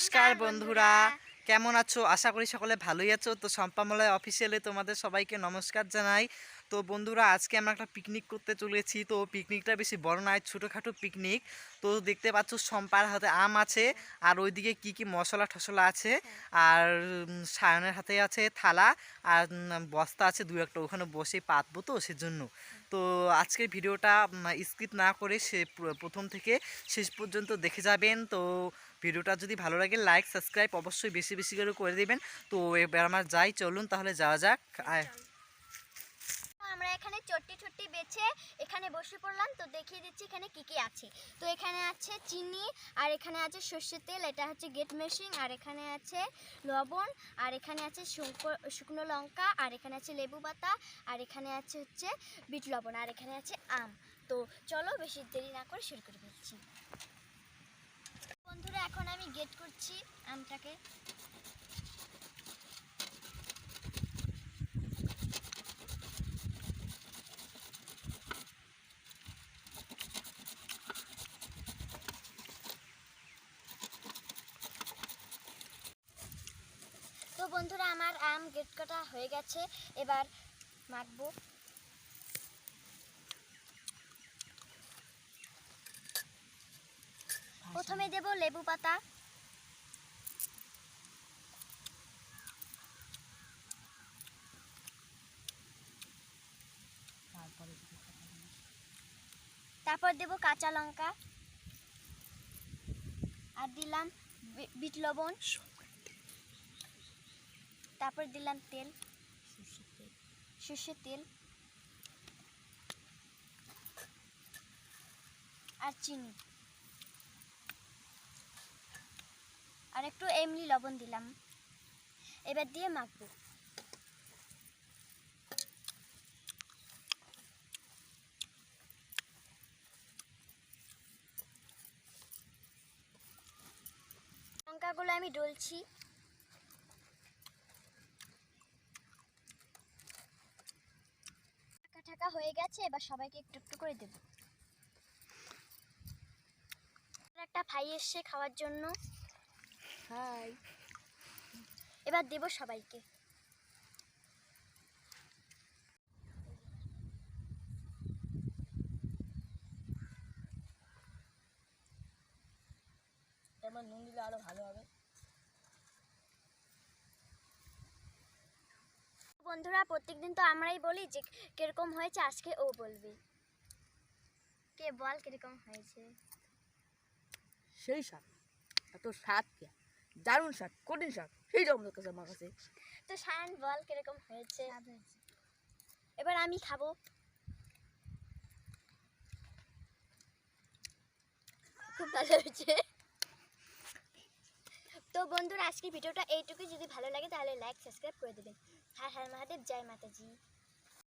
নমস্কার বন্ধুরা। কেমন আছো? আশা করি সকলে ভালোই আছো। তো সম্পামলয় অফিসিয়ালে তোমাদের সবাইকে নমস্কার জানাই। তো বন্ধুরা, আজকে আমরা একটা পিকনিক করতে চলেছি। তো পিকনিকটা বেশি বড় নয়, ছোটোখাটো পিকনিক তো দেখতে পাচ্ছ সম্পার হাতে আম আছে, আর ওইদিকে কি কি মশলা টশলা আছে, আর সায়নের হাতে আছে থালা, আর বস্তা আছে, দু একটা। ওখানে বসে পাতবো তো সেজন্য। তো আজকের ভিডিওটা স্কিপ না করে সে প্রথম থেকে শেষ পর্যন্ত দেখে যাবেন। তো ভিডিওটা যদি ভালো লাগে লাইক সাবস্ক্রাইব অবশ্যই বেশি বেশি করে করে দেবেন। তো এবার আমার যাই, চলুন তাহলে যাওয়া যাক। আমরা এখানে চট্টি চট্টি বেছে এখানে বসে পড়লাম, তো দেখিয়ে দিচ্ছি এখানে কি কি আছে। তো এখানে আছে চিনি, আর এখানে আছে সর্ষের তেল, এটা হচ্ছে গেট মেশিন আর এখানে আছে লবণ, আর এখানে আছে শুকো- শুকনো লঙ্কা, আর এখানে আছে লেবু পাতা, আর এখানে আছে হচ্ছে বিট লবণ, আর এখানে আছে আম। তো চলো বেশি দেরি না করে শুরু করে দিচ্ছি। বন্ধুরা, এখন আমি গেট করছি আমটাকে। তো বন্ধুরা, আমার আম গেট কাটা হয়ে গেছে। এবার মাখবো। প্রথমে দেব লেবু পাতা। তারপর দেব কাঁচা লঙ্কা। আর দিলাম বিট লবণ। তারপর দিলাম তেল। সর্ষের তেল। আর চিনি। আর একটু এমনি লবণ দিলাম। এবার দিয়ে মাখবো। লঙ্কাগুলো আমি ডলছি। ঠাকা ঠাকা হয়ে গেছে, এবার সবাইকে একটু একটু করে দেব। একটা ভাই এসছে খাওয়ার জন্য। হাই। এবার দেব সবাইকে। এবার নুন দিলে আরও ভালো হবে। বন্ধুরা, প্রত্যেকদিন তো আমরাই বলি যে কীরকম হয়েছে, আজকে ও বলবে। কে বল কীরকম হয়েছে? সেই শাক এত স্বাদ কে? দারুণ শাক কঠিন শাক সেই রকম কাছে আমার কাছে। তো সায়ন বল কীরকম হয়েছে? এবার আমি খাব। খুব ভালো হয়েছে। তো বন্ধুরা আজকে ভিডিওটা এইটুকুই। যদি ভালো লাগে তাহলে লাইক সাবস্ক্রাইব করে দেবেন। হ্যাঁ হ্যাঁ মহাদেব জয় মাতাজি।